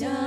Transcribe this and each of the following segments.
Бо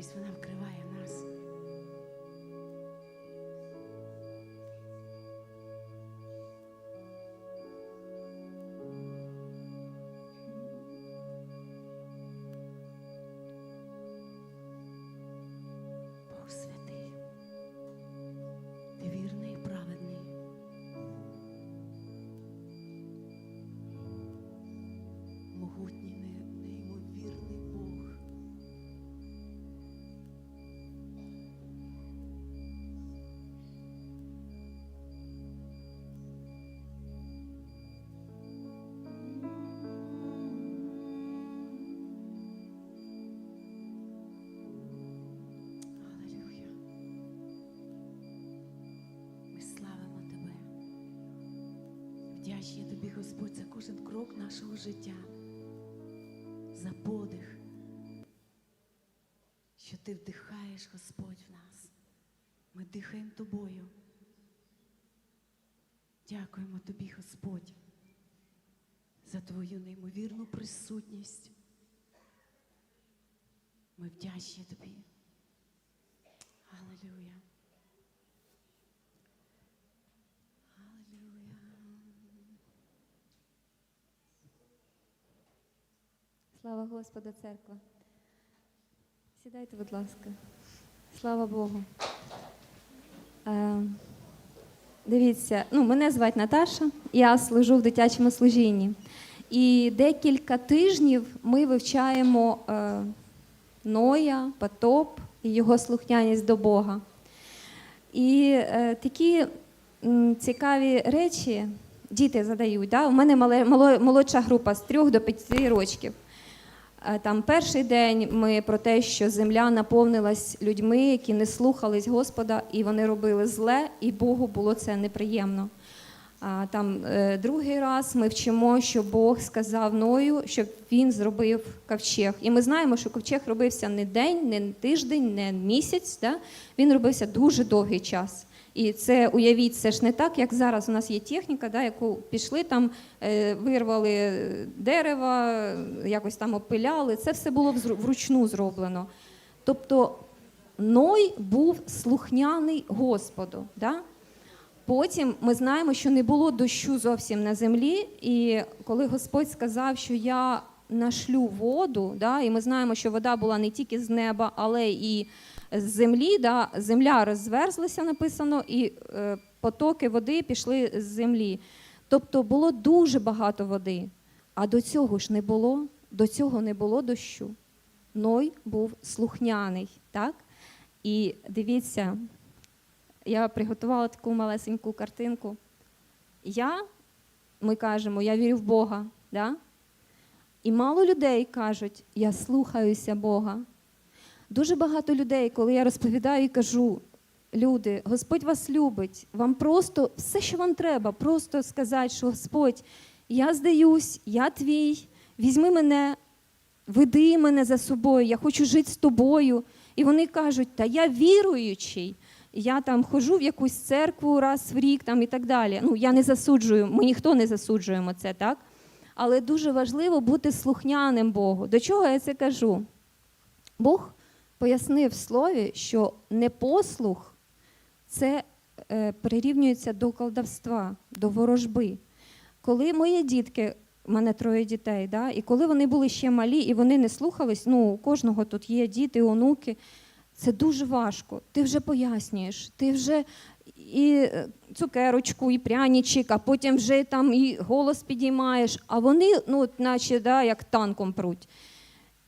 this one. I'm кожен крок нашого життя, за подих, що Ти вдихаєш, Господь, в нас. Ми дихаємо Тобою. Дякуємо Тобі, Господь, за Твою неймовірну присутність. Ми вдячні Тобі. Аллилуйя. Слава Господу, церква. Сідайте, будь ласка. Слава Богу. Е, дивіться, ну, мене звати Наташа, я служу в дитячому служінні. І декілька тижнів ми вивчаємо е, Ноя, потоп і його слухняність до Бога. І е, такі м, цікаві речі діти задають. Да? У мене мале, молодша група з трьох до п'яти років. Е, Там перший день ми про те, що земля наповнилась людьми, які не слухались Господа, і вони робили зле, і Богу було це неприємно. А там е, другий раз ми вчимо, що Бог сказав Ною, щоб він зробив ковчег. І ми знаємо, що ковчег робився не день, не тиждень, не місяць. Да? Він робився дуже довгий час. І це уявіть, це ж не так, як зараз у нас є техніка, да, яку пішли там, е, вирвали дерева, якось там опиляли. Це все було вручну зроблено. Тобто Ной був слухняний Господу. Да? Потім ми знаємо, що не було дощу зовсім на землі, і коли Господь сказав, що я нашлю воду, да, і ми знаємо, що вода була не тільки з неба, але і з землі. Да, земля розверзлася, написано, і е, потоки води пішли з землі. Тобто було дуже багато води. А до цього ж не було, до цього не було дощу. Ной був слухняний, так? І дивіться, я приготувала таку малесеньку картинку. Я, ми кажемо, я вірю в Бога. Да? І мало людей кажуть, я слухаюся Бога. Дуже багато людей, коли я розповідаю і кажу, люди, Господь вас любить, вам просто все, що вам треба, просто сказати, що Господь, я здаюсь, я твій, візьми мене, веди мене за собою, я хочу жити з тобою. І вони кажуть, та я віруючий, я там ходжу в якусь церкву раз в рік там, і так далі. Ну, я не засуджую, ми ніхто не засуджуємо це, так? Але дуже важливо бути слухняним Богу. До чого я це кажу? Бог пояснив в слові, що непослух це е, прирівнюється до колдовства, до ворожби. Коли мої дітки, в мене троє дітей, да, і коли вони були ще малі і вони не слухались, ну, у кожного тут є діти, онуки, це дуже важко. Ти вже пояснюєш, ти вже і е, цукерочку, і пряничок, а потім вже там і голос підіймаєш, а вони, ну, наче да, як танком пруть.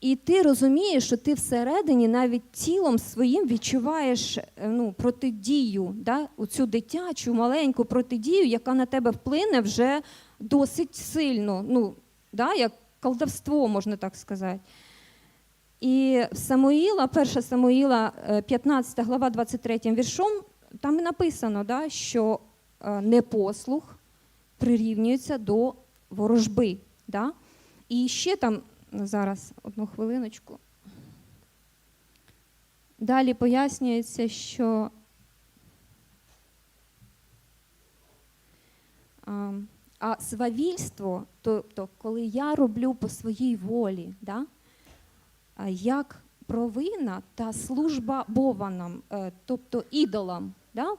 І ти розумієш, що ти всередині навіть тілом своїм відчуваєш е, ну, протидію, да? оцю дитячу маленьку протидію, яка на тебе вплине вже досить сильно, ну, да? як колдовство, можна так сказати. І в Самуїла, 1 Самуїла, е, 15 глава, 23 віршом, там і написано, да, що е, непослух прирівнюється до ворожби. Да? І ще там зараз одну хвилиночку. Далі пояснюється, що а, а свавільство, тобто, коли я роблю по своїй волі, да, як провина та служба бованам, е, тобто ідолам, да,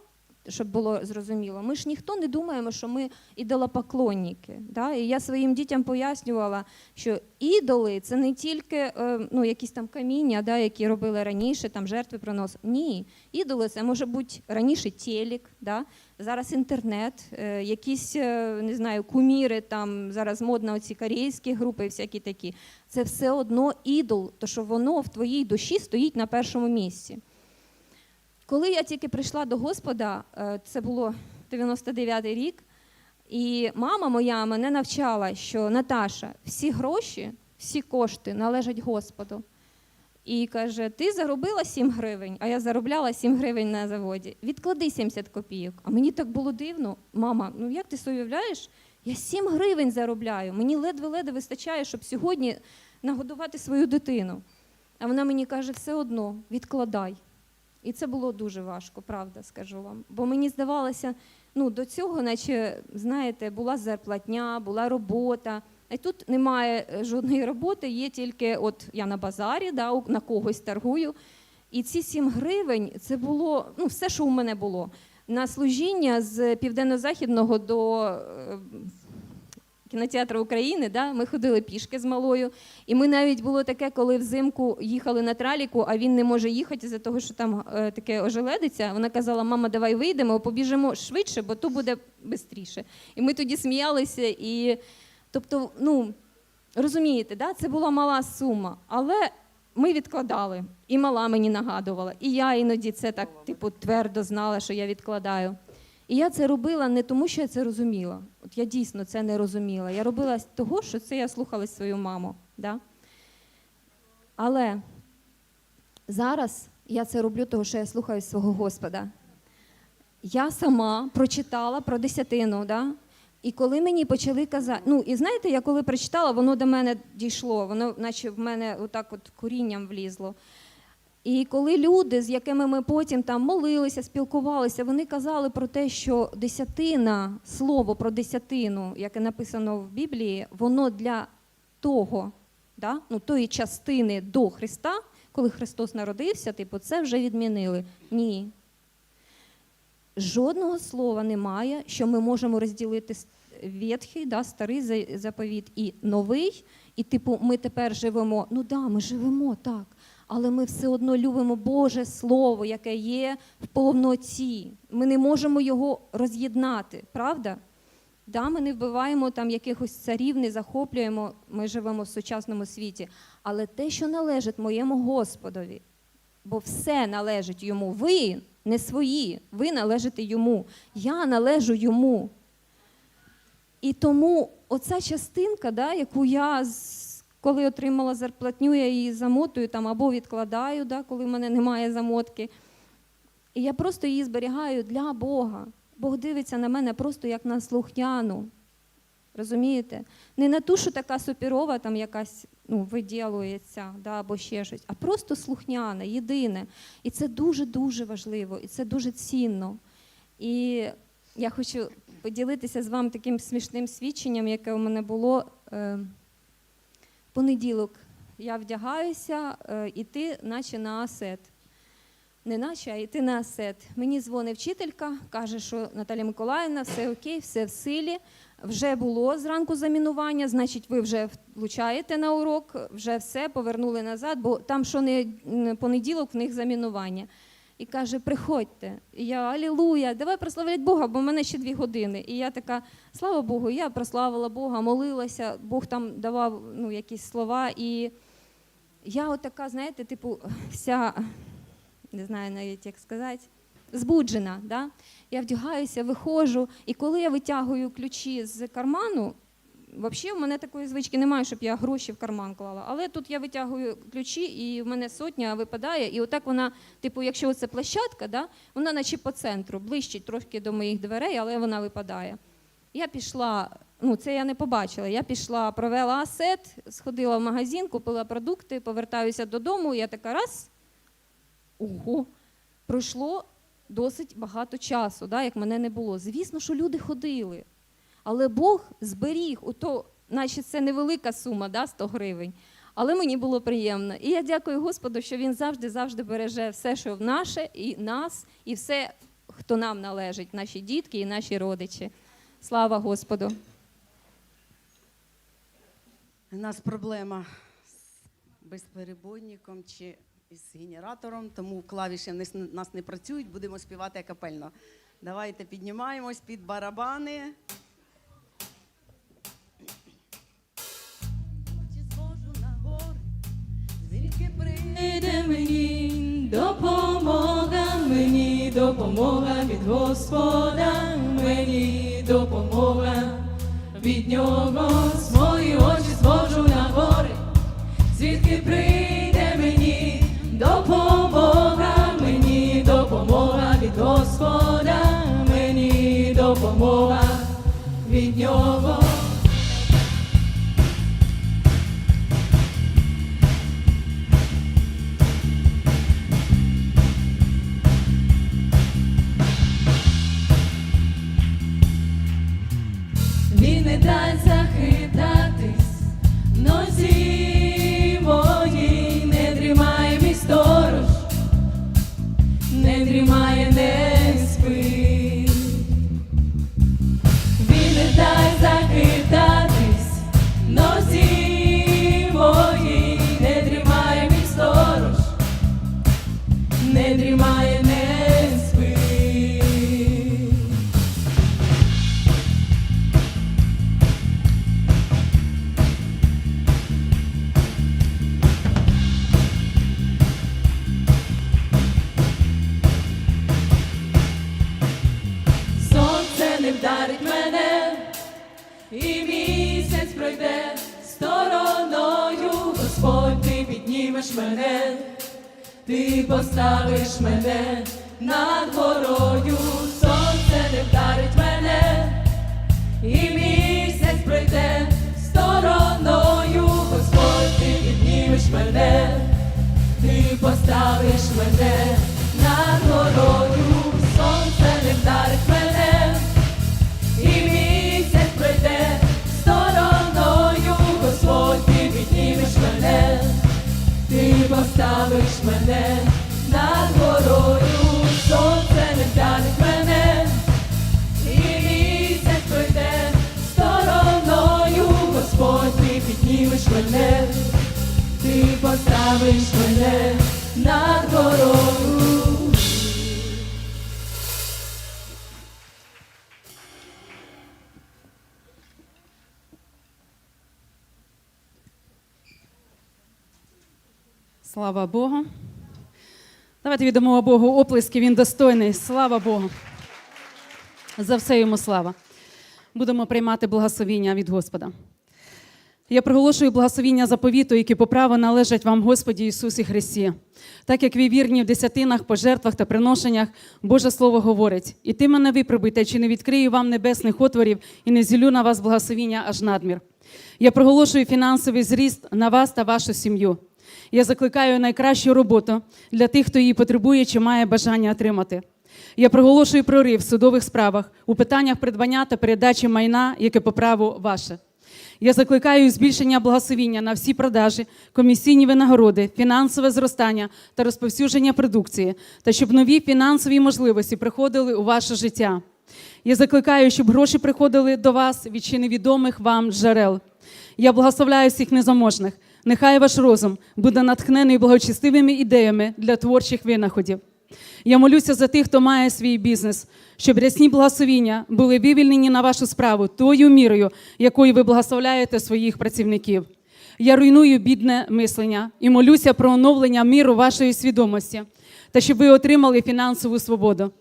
щоб було зрозуміло. Ми ж ніхто не думаємо, що ми ідолопоклонники. Да? І я своїм дітям пояснювала, що ідоли це не тільки е, ну, якісь там каміння, да, які робили раніше, там жертви приносили. Ні, ідоли це може бути раніше телек, да? зараз інтернет, е, якісь е, не знаю, куміри, там зараз модно оці корейські групи, всякі такі. Це все одно ідол, то що воно в твоїй душі стоїть на першому місці. Коли я тільки прийшла до Господа, е, це було 99-й рік, і мама моя мене навчала, що Наташа, всі гроші, всі кошти належать Господу. І каже: ти заробила 7 гривень, а я заробляла 7 гривень на заводі. Відклади 70 копійок. А мені так було дивно. Мама, ну як ти уявляєш? Я 7 гривень заробляю. Мені ледве-ледве вистачає, щоб сьогодні нагодувати свою дитину. А вона мені каже, все одно відкладай. І це було дуже важко, правда, скажу вам. Бо мені здавалося, ну до цього, наче, знаєте, була зарплатня, була робота. А тут немає е, жодної роботи, є тільки от я на базарі, да, на когось торгую. І ці 7 гривень це було ну, все, що у мене було. На служіння з південно-західного до е, кінотеатру України, да, ми ходили пішки з малою. І ми навіть було таке, коли взимку їхали на траліку, а він не може їхати за того, що там е, таке ожеледиться. Вона казала: мама, давай вийдемо, побіжимо швидше, бо то буде швидше. І ми тоді сміялися. І тобто, ну розумієте, да, це була мала сума, але ми відкладали. І мала мені нагадувала. І я іноді це так, типу, твердо знала, що я відкладаю. І я це робила не тому, що я це розуміла. От я дійсно це не розуміла. Я робила того, що це я слухала свою маму. Да? Але зараз я це роблю, тому що я слухаю свого Господа. Я сама прочитала про десятину, да? і коли мені почали казати, ну і знаєте, я коли прочитала, воно до мене дійшло, воно наче в мене отак от корінням влізло. І коли люди, з якими ми потім там молилися, спілкувалися, вони казали про те, що десятина, слово про десятину, яке написано в Біблії, воно для того, да? ну, тої частини до Христа, коли Христос народився, типу, це вже відмінили. Ні. Жодного слова немає, що ми можемо розділити ветхий, да, старий заповіт і новий. І, типу, ми тепер живемо. Ну да, ми живемо так, але ми все одно любимо Боже Слово, яке є в повноті. Ми не можемо його роз'єднати, правда? Да, ми не вбиваємо там якихось царів, не захоплюємо, ми живемо в сучасному світі. Але те, що належить моєму Господові, бо все належить йому. Ви не свої, ви належите йому. Я належу йому. І тому оця частинка, да, яку я, коли отримала зарплатню, я її замотую там, або відкладаю, да, коли в мене немає замотки. І я просто її зберігаю для Бога. Бог дивиться на мене просто як на слухняну. Розумієте? Не на ту, що така супірова, там якась ну, виділується, да, або ще щось, а просто слухняна, єдине. І це дуже-дуже важливо, і це дуже цінно. І я хочу поділитися з вами таким смішним свідченням, яке у мене було е, понеділок. Я вдягаюся, е, іти, наче на асет. Не наче, а йти на асет. Мені дзвонить вчителька, каже, що Наталя Миколаївна, все окей, все в силі. Вже було зранку замінування, значить, ви вже влучаєте на урок, вже все повернули назад, бо там що не не понеділок, в них замінування. І каже: приходьте. І я Алілуя, давай прославлять Бога, бо в мене ще дві години. І я така, слава Богу, я прославила Бога, молилася, Бог там давав ну, якісь слова. І я отака, знаєте, типу, вся не знаю навіть як сказати, збуджена. Да? Я вдягаюся, виходжу, і коли я витягую ключі з карману, взагалі в мене такої звички немає, щоб я гроші в карман клала. Але тут я витягую ключі, і в мене сотня випадає, і отак вона, типу, якщо це площадка, да, вона наче по центру, ближче трошки до моїх дверей, але вона випадає. Я пішла, ну це я не побачила. Я пішла, провела асет, сходила в магазин, купила продукти, повертаюся додому. Я така раз. Ого, пройшло досить багато часу, да, як мене не було. Звісно, що люди ходили. Але Бог зберіг, ото, наче це невелика сума, да, 100 гривень. Але мені було приємно. І я дякую Господу, що Він завжди завжди береже все, що в наше, і нас, і все, хто нам належить, наші дітки і наші родичі. Слава Господу! У нас проблема з безперебойником чи з генератором, тому клавіші нас не працюють, будемо співати капельно. Давайте піднімаємось під барабани. Допомога, мені допомога від Господа, мені допомога від нього. Свої очі звожу на гори, звідки прийде мені допомога, не дрімає, над горою. Сонце не вдарить мене, і місяць пройде стороною. Господь, ти піднімеш мене, ти поставиш мене над горою. Слава Богу. Давайте віддамо Богу оплески, він достойний. Слава Богу. За все йому слава. Будемо приймати благословіння від Господа. Я проголошую благословіння заповіту, які по праву належать вам, Господі Ісусі Христі. Так як ви вірні в десятинах, пожертвах та приношеннях, Боже Слово говорить: і ти мене випробуйте, чи не відкрию вам небесних отворів і не зілю на вас благословіння аж надмір. Я проголошую фінансовий зріст на вас та вашу сім'ю. Я закликаю найкращу роботу для тих, хто її потребує чи має бажання отримати. Я проголошую прорив в судових справах у питаннях придбання та передачі майна, яке по праву ваше. Я закликаю збільшення благословіння на всі продажі, комісійні винагороди, фінансове зростання та розповсюдження продукції, та щоб нові фінансові можливості приходили у ваше життя. Я закликаю, щоб гроші приходили до вас від ще невідомих вам джерел. Я благословляю всіх незаможних. Нехай ваш розум буде натхнений благочестивими ідеями для творчих винаходів. Я молюся за тих, хто має свій бізнес, щоб рясні благословіння були вивільнені на вашу справу тою мірою, якою ви благословляєте своїх працівників. Я руйную бідне мислення і молюся про оновлення міру вашої свідомості та щоб ви отримали фінансову свободу.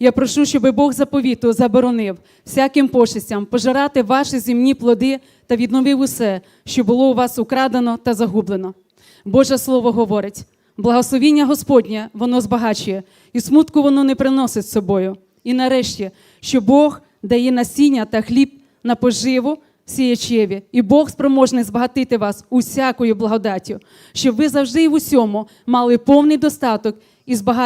Я прошу, щоб Бог заповіту заборонив всяким пошестям пожирати ваші земні плоди та відновив усе, що було у вас украдено та загублено. Боже Слово говорить: благословіння Господнє воно збагачує, і смутку воно не приносить з собою. І нарешті, що Бог дає насіння та хліб на поживу сіячеві, і Бог спроможний збагатити вас усякою благодаттю, щоб ви завжди і в усьому мали повний достаток і збагачення.